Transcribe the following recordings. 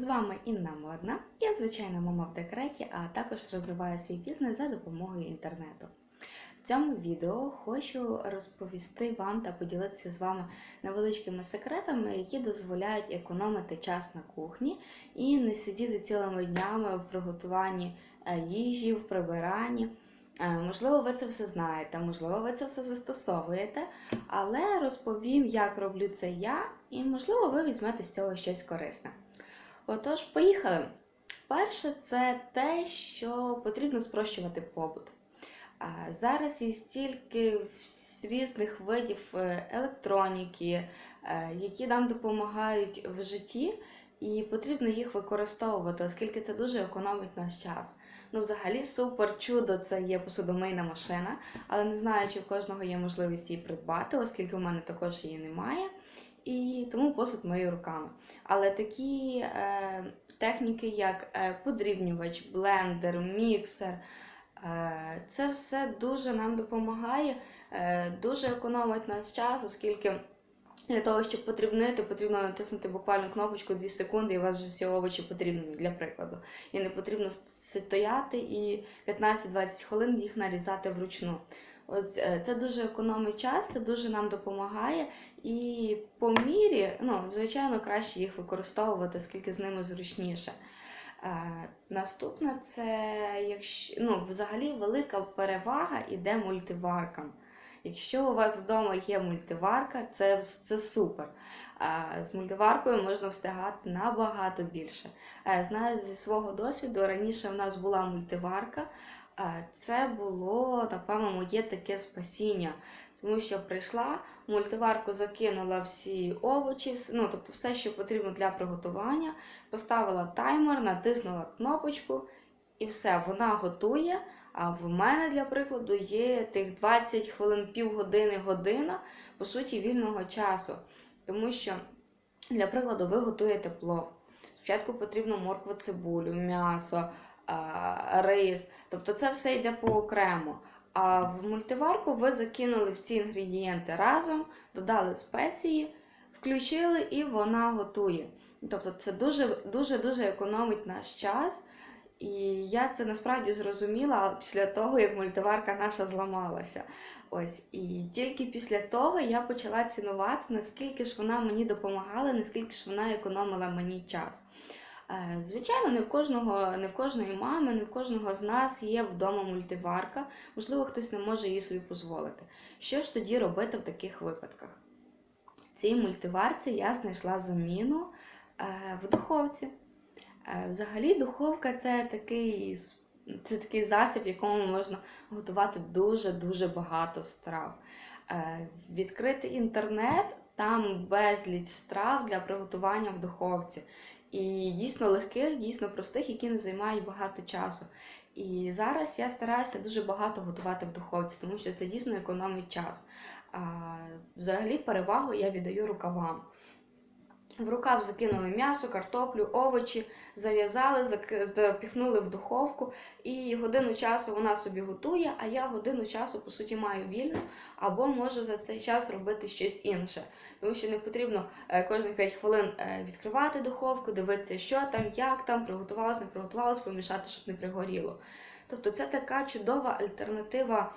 З вами Інна Модна. Я звичайна мама в декреті, а також розвиваю свій бізнес за допомогою інтернету. В цьому відео хочу розповісти вам та поділитися з вами невеличкими секретами, які дозволяють економити час на кухні і не сидіти цілими днями в приготуванні е, їжі, в прибиранні. Е, Можливо, ви це все знаєте, можливо, ви це все застосовуєте, але розповім, як роблю це я, і можливо, ви візьмете з цього щось корисне. Отож, поїхали. Перше, це те, що потрібно спрощувати побут. Зараз є стільки різних видів е, електроніки, е, які нам допомагають в житті, і потрібно їх використовувати, оскільки це дуже економить наш час. Ну, взагалі, супер чудо це є посудомийна машина, але не знаю, чи в кожного є можливість її придбати, оскільки в мене також її немає. І тому посуд мию руками. Але такі е, техніки, як е, подрібнювач, блендер, міксер, е, це все дуже нам допомагає, е, дуже економить наш час, оскільки для того, щоб подрібнити, потрібно натиснути буквально кнопочку 2 секунди, і у вас вже всі овочі подрібнені, для прикладу. І не потрібно стояти і 15-20 хвилин їх нарізати вручну. Ось е, це дуже економить час, це дуже нам допомагає. І по мірі, ну, звичайно, краще їх використовувати, оскільки з ними зручніше. Е, наступне це якщо ну, взагалі велика перевага іде мультиваркам. Якщо у вас вдома є мультиварка, це, це супер. Е, з мультиваркою можна встигати набагато більше. Знаю зі свого досвіду, раніше в нас була мультиварка. Е, Це було, напевно, моє таке спасіння. Тому що прийшла, мультиварку закинула всі овочі, ну, тобто все, що потрібно для приготування, поставила таймер, натиснула кнопочку і все, вона готує. А в мене, для прикладу, є тих 20 хвилин, півгодини, година, по суті, вільного часу. Тому що, для прикладу, ви готуєте плов. Спочатку потрібно моркву, цибулю, м'ясо, рис. Тобто це все йде поокремо. А в мультиварку ви закинули всі інгредієнти разом, додали спеції, включили і вона готує. Тобто це дуже дуже дуже економить наш час. І я це насправді зрозуміла після того, як мультиварка наша зламалася. Ось і тільки після того я почала цінувати, наскільки ж вона мені допомагала, наскільки ж вона економила мені час. Е, Звичайно, не в кожного, не в кожної мами, не в кожного з нас є вдома мультиварка. Можливо, хтось не може її собі дозволити. Що ж тоді робити в таких випадках? Цій мультиварці я знайшла заміну е, в духовці. Е, Взагалі, духовка це такий, це такий засіб, в якому можна готувати дуже-дуже багато страв. Відкрити інтернет, там безліч страв для приготування в духовці. І дійсно легких, дійсно простих, які не займають багато часу. І зараз я стараюся дуже багато готувати в духовці, тому що це дійсно економить час. А, взагалі перевагу я віддаю рукавам. В рукав закинули м'ясо, картоплю, овочі, зав'язали, запіхнули в духовку, і годину часу вона собі готує, а я годину часу, по суті, маю вільно, або можу за цей час робити щось інше. Тому що не потрібно е, кожних 5 хвилин е, відкривати духовку, дивитися, що там, як там, приготувалось, не приготувалось, помішати, щоб не пригоріло. Тобто це така чудова альтернатива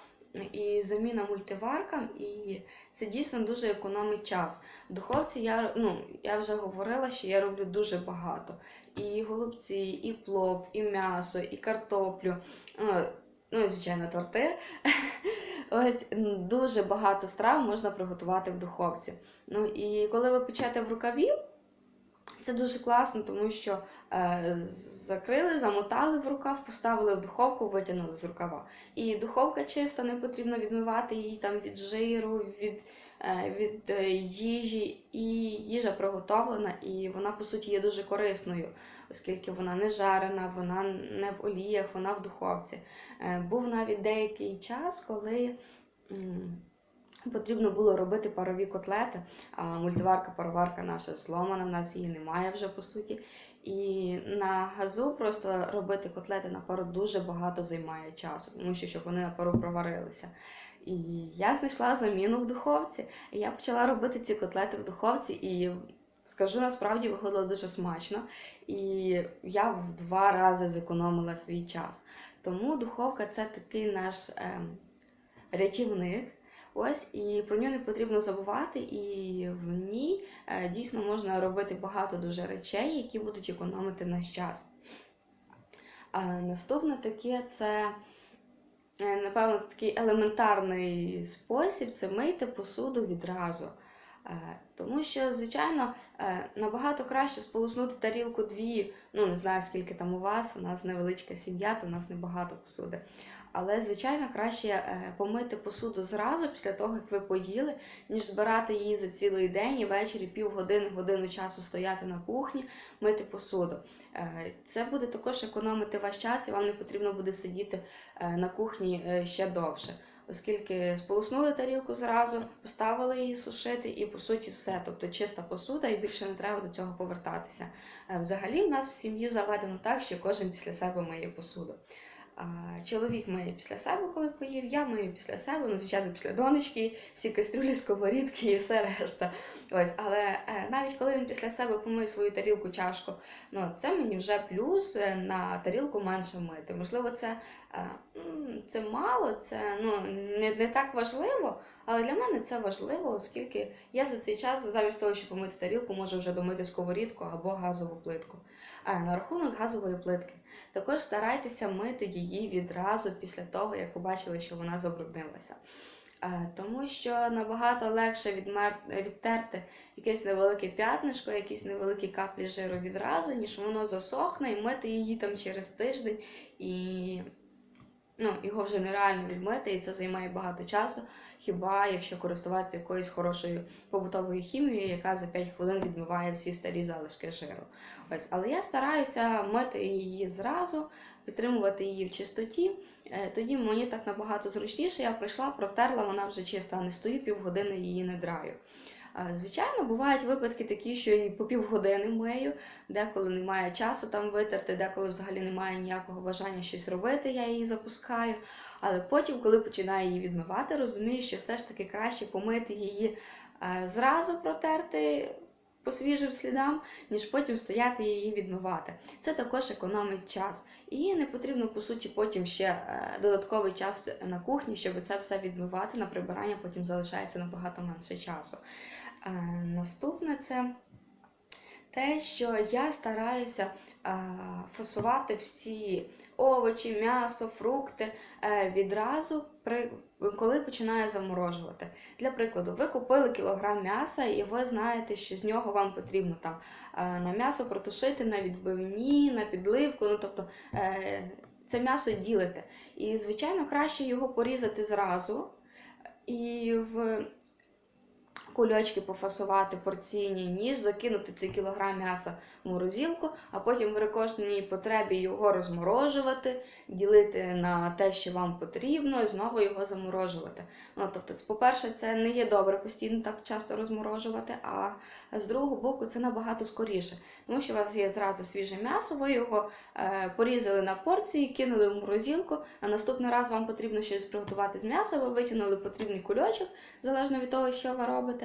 і заміна мультиваркам, і це дійсно дуже економить час. В духовці я, ну, я вже говорила, що я роблю дуже багато. І голубці, і плов, і м'ясо, і картоплю. Ну, ну і звичайно, торти. Ось дуже багато страв можна приготувати в духовці. Ну і коли ви печете в рукаві, це дуже класно, тому що е, закрили, замотали в рукав, поставили в духовку, витягнули з рукава. І духовка чиста, не потрібно відмивати її там від жиру, від, е, від е, їжі. І їжа приготовлена, і вона, по суті, є дуже корисною, оскільки вона не жарена, вона не в оліях, вона в духовці. Е, був навіть деякий час, коли. Потрібно було робити парові котлети, а мультиварка, пароварка наша зломана, в нас її немає вже по суті. І на газу просто робити котлети на пару дуже багато займає часу, тому що щоб вони на пару проварилися. І я знайшла заміну в духовці. І я почала робити ці котлети в духовці, і скажу насправді виходило дуже смачно, і я в два рази зекономила свій час. Тому духовка це такий наш ем, рятівник. Ось і про нього не потрібно забувати, і в ній е, дійсно можна робити багато дуже речей, які будуть економити наш час. Наступне таке це, е, напевно, такий елементарний спосіб це мийти посуду відразу. Е, Тому що, звичайно, набагато краще сполоснути тарілку дві. Ну, не знаю, скільки там у вас, у нас невеличка сім'я, то у нас небагато посуди. Але, звичайно, краще е, помити посуду зразу після того, як ви поїли, ніж збирати її за цілий день і ввечері півгодини, годину часу стояти на кухні, мити посуду. Е, Це буде також економити ваш час, і вам не потрібно буде сидіти е, на кухні ще довше. Оскільки сполоснули тарілку зразу, поставили її сушити, і по суті все. Тобто чиста посуда, і більше не треба до цього повертатися. Взагалі, в нас в сім'ї заведено так, що кожен після себе миє посуду. Чоловік миє після себе, коли поїв, я мию після себе, ну, звичайно, після донечки, всі кастрюлі, сковорідки і все решта. Ось, але е, навіть коли він після себе помиє свою тарілку, чашку, ну це мені вже плюс е, на тарілку менше мити. Можливо, це, е, це мало, це ну, не, не так важливо, але для мене це важливо, оскільки я за цей час, замість того, щоб помити тарілку, можу вже домити сковорідку або газову плитку. На рахунок газової плитки. Також старайтеся мити її відразу після того, як побачили, що вона забруднилася. Тому що набагато легше відмер... відтерти якесь невелике п'ятнишко, якісь невеликі каплі жиру відразу, ніж воно засохне і мити її там через тиждень, і ну, його вже нереально відмити, і це займає багато часу. Хіба якщо користуватися якоюсь хорошою побутовою хімією, яка за 5 хвилин відмиває всі старі залишки жиру. Ось, але я стараюся мити її зразу, підтримувати її в чистоті. Е, Тоді мені так набагато зручніше. Я прийшла, протерла, вона вже чиста, не стою півгодини її не драю. Е, Звичайно, бувають випадки такі, що і по півгодини мию, деколи немає часу там витерти, деколи взагалі немає ніякого бажання щось робити, я її запускаю. Але потім, коли починаю її відмивати, розумію, що все ж таки краще помити її е, зразу протерти по свіжим слідам, ніж потім стояти і її відмивати. Це також економить час. І не потрібно, по суті, потім ще е, додатковий час на кухні, щоб це все відмивати. На прибирання потім залишається набагато менше часу. Е, Наступне це те, що я стараюся фасувати всі овочі, м'ясо, фрукти е, відразу, коли починаю заморожувати. Для прикладу, ви купили кілограм м'яса, і ви знаєте, що з нього вам потрібно там е, на м'ясо протушити, на відбивні, на підливку. Ну, тобто е, це м'ясо ділите. І, звичайно, краще його порізати зразу. І в кульочки пофасувати порційні, ніж закинути цей кілограм м'яса в морозилку, а потім при кожній потребі його розморожувати, ділити на те, що вам потрібно, і знову його заморожувати. Ну, тобто, по-перше, це не є добре постійно так часто розморожувати, а з другого боку це набагато скоріше, тому що у вас є зразу свіже м'ясо, ви його е, порізали на порції, кинули в морозилку, а наступний раз вам потрібно щось приготувати з м'яса, ви витягнули потрібний кульочок, залежно від того, що ви робите.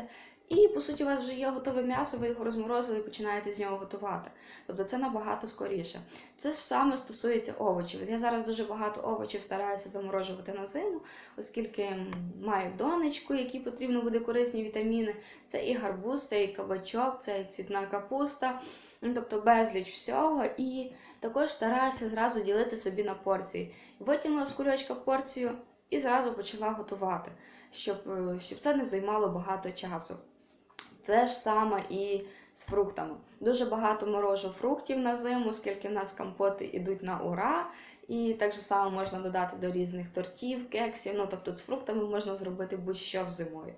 І, по суті, у вас вже є готове м'ясо, ви його розморозили і починаєте з нього готувати. Тобто це набагато скоріше. Це ж саме стосується овочів. Я зараз дуже багато овочів стараюся заморожувати на зиму, оскільки маю донечку, якій потрібно буде корисні вітаміни. Це і гарбуз, це і кабачок, це і цвітна капуста, ну, тобто безліч всього. І також стараюся зразу ділити собі на порції. Витягнула з кульочка порцію і зразу почала готувати, щоб, е, щоб це не займало багато часу. Те ж саме і з фруктами. Дуже багато морожу фруктів на зиму, оскільки в нас компоти йдуть на ура. І так же само можна додати до різних тортів, кексів. Ну, тобто з фруктами можна зробити будь-що в зимою.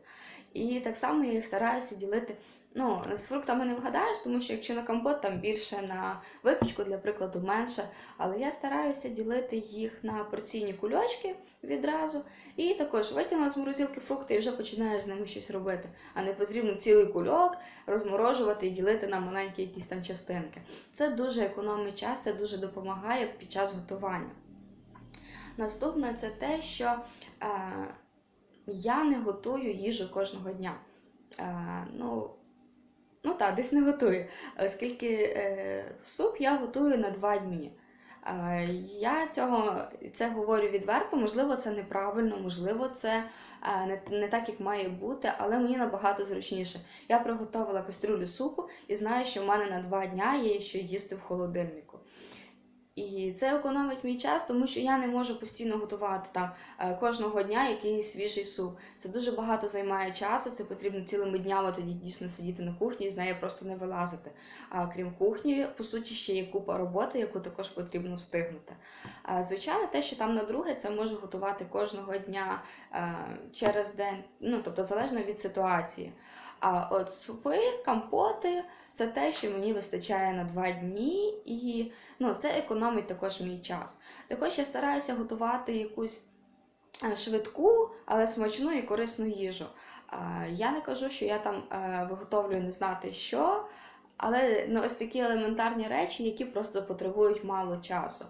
І так само я їх стараюся ділити. Ну, з фруктами не вгадаєш, тому що якщо на компот там більше на випічку, для прикладу, менше. Але я стараюся ділити їх на порційні кульочки відразу. І також витягнула з морозилки фрукти і вже починаєш з ними щось робити. А не потрібно цілий кульок розморожувати і ділити на маленькі якісь там частинки. Це дуже економить час, це дуже допомагає під час готування. Наступне це те, що е, я не готую їжу кожного дня. Е, ну, Ну так, десь не готую, оскільки е, суп я готую на два дні. Е, я цього це говорю відверто, можливо, це неправильно, можливо, це е, не, не так, як має бути, але мені набагато зручніше. Я приготувала кастрюлю супу і знаю, що в мене на два дня є що їсти в холодильнику. І це економить мій час, тому що я не можу постійно готувати там е, кожного дня якийсь свіжий суп. Це дуже багато займає часу. Це потрібно цілими днями тоді дійсно сидіти на кухні і з неї просто не вилазити. А крім кухні, по суті, ще є купа роботи, яку також потрібно встигнути. Звичайно, те, що там на друге, це можу готувати кожного дня е, через день, ну тобто залежно від ситуації. А от супи, компоти це те, що мені вистачає на два дні, і ну, це економить також мій час. Також я стараюся готувати якусь е, швидку, але смачну і корисну їжу. Я не кажу, що я там е, виготовлюю не знати що, але ну, ось такі елементарні речі, які просто потребують мало часу.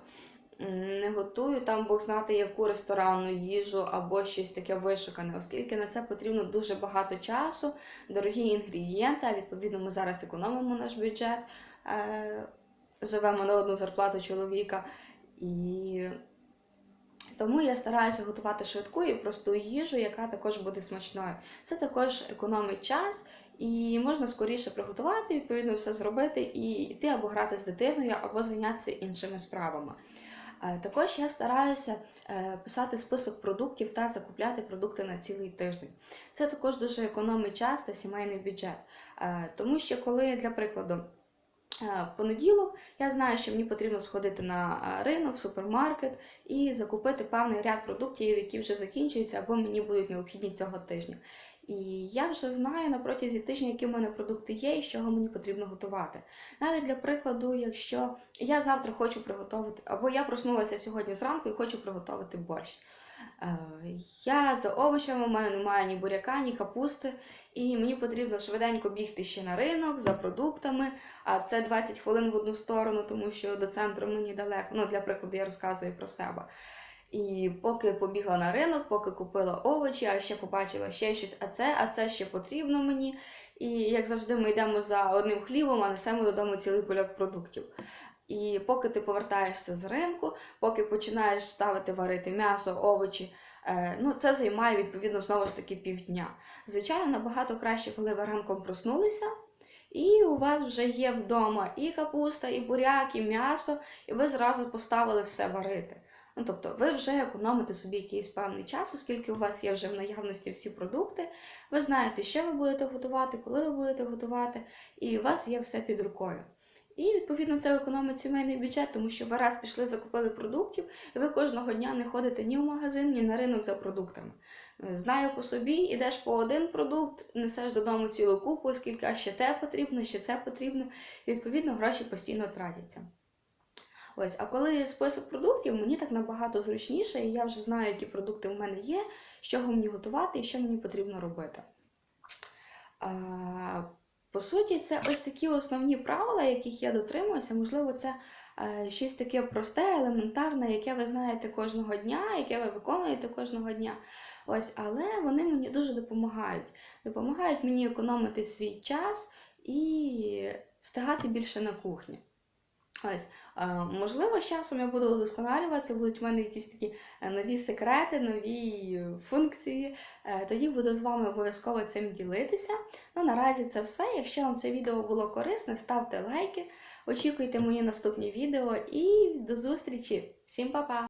Не готую там Бог знати яку ресторанну їжу або щось таке вишукане, оскільки на це потрібно дуже багато часу, дорогі інгредієнти, а відповідно ми зараз економимо наш бюджет, е, живемо на одну зарплату чоловіка. І тому я стараюся готувати швидку і просту їжу, яка також буде смачною. Це також економить час. І можна скоріше приготувати, відповідно, все зробити і йти або грати з дитиною, або зайнятися іншими справами. Е, Також я стараюся е, писати список продуктів та закупляти продукти на цілий тиждень. Це також дуже економить час та сімейний бюджет. Е, Тому що коли, для прикладу, понеділок я знаю, що мені потрібно сходити на ринок, супермаркет і закупити певний ряд продуктів, які вже закінчуються або мені будуть необхідні цього тижня. І я вже знаю на протязі тижня, які в мене продукти є і з чого мені потрібно готувати. Навіть для прикладу, якщо я завтра хочу приготувати, або я проснулася сьогодні зранку і хочу приготувати борщ. Е, Я за овочами, у мене немає ні буряка, ні капусти, і мені потрібно швиденько бігти ще на ринок за продуктами, а це 20 хвилин в одну сторону, тому що до центру мені далеко. Ну, для прикладу, я розказую про себе. І поки побігла на ринок, поки купила овочі, а ще побачила ще щось, а це, а це ще потрібно мені. І як завжди, ми йдемо за одним хлібом, а несемо додому цілий кульок продуктів. І поки ти повертаєшся з ринку, поки починаєш ставити варити м'ясо, овочі, е, ну це займає відповідно знову ж таки півдня. Звичайно, набагато краще, коли ви ранком проснулися, і у вас вже є вдома і капуста, і буряк, і м'ясо, і ви зразу поставили все варити. Ну, тобто ви вже економите собі якийсь певний час, оскільки у вас є вже в наявності всі продукти, ви знаєте, що ви будете готувати, коли ви будете готувати, і у вас є все під рукою. І відповідно це економить сімейний бюджет, тому що ви раз пішли, закупили продуктів, і ви кожного дня не ходите ні в магазин, ні на ринок за продуктами. Е, Знаю по собі, ідеш по один продукт, несеш додому цілу купу, оскільки ще те потрібно, ще це потрібно, і відповідно гроші постійно тратяться. Ось, а коли список продуктів, мені так набагато зручніше, і я вже знаю, які продукти в мене є, з чого мені готувати і що мені потрібно робити. По суті, це ось такі основні правила, яких я дотримуюся. Можливо, це е, щось таке просте, елементарне, яке ви знаєте кожного дня, яке ви виконуєте кожного дня. Ось, але вони мені дуже допомагають. Допомагають мені економити свій час і встигати більше на кухні. Ось, е, можливо, з часом я буду удосконалюватися, будуть в мене якісь такі е, нові секрети, нові е, функції. Тоді буду з вами обов'язково цим ділитися. Ну, наразі це все. Якщо вам це відео було корисне, ставте лайки, очікуйте мої наступні відео і до зустрічі! Всім па-па!